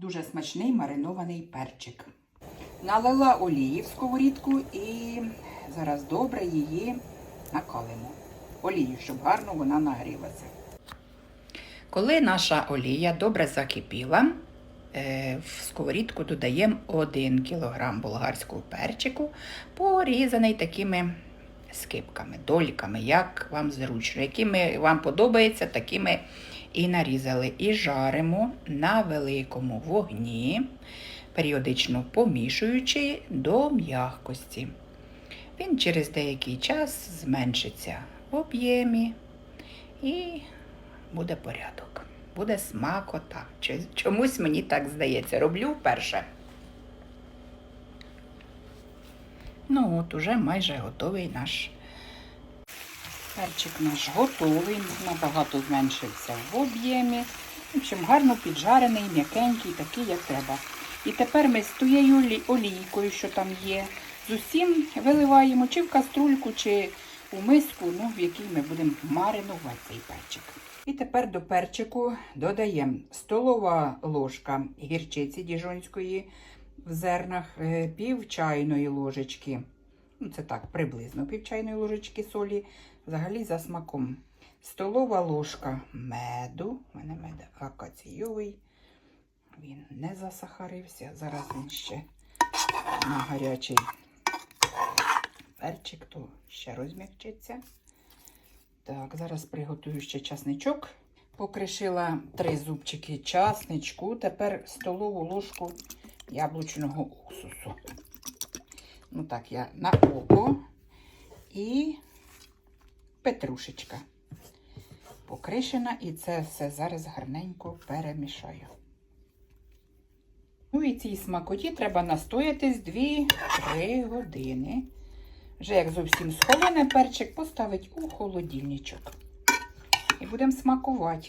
Дуже смачний маринований перчик. Налила олії в сковорідку і зараз добре її накалимо. Олію, щоб гарно вона нагрілася. Коли наша олія добре закипіла, е, в сковорідку додаємо 1 кг болгарського перчику, порізаний такими скипками, дольками, як вам зручно, якими вам подобається, такими і нарізали. І жаримо на великому вогні, періодично помішуючи до м'якості. Він через деякий час зменшиться в об'ємі і буде порядок. Буде смакота. Чомусь мені так здається. Роблю вперше. Ну от, уже майже готовий наш перчик наш готовий, набагато зменшився в об'ємі. В общем, гарно піджарений, м'якенький, такий, як треба. І тепер ми з тією олійкою, що там є, з усім виливаємо чи в каструльку, чи у миску, ну, в якій ми будемо маринувати цей перчик. І тепер до перчику додаємо столова ложка гірчиці діжонської в зернах, е, пів чайної ложечки. Ну, це так, приблизно пів чайної ложечки солі, взагалі за смаком. Столова ложка меду. У мене мед акаційовий. Він не засахарився. Зараз він ще на гарячий перчик, то ще розмягчиться. Так, зараз приготую ще часничок. Покришила три зубчики часничку. Тепер столову ложку яблучного уксусу. Ну так, я на око і петрушечка покришена, і це все зараз гарненько перемішаю. Ну і цій смакоті треба настоятись 2-3 години. Вже як зовсім схолене перчик, поставить у холодильничок. І будемо смакувати.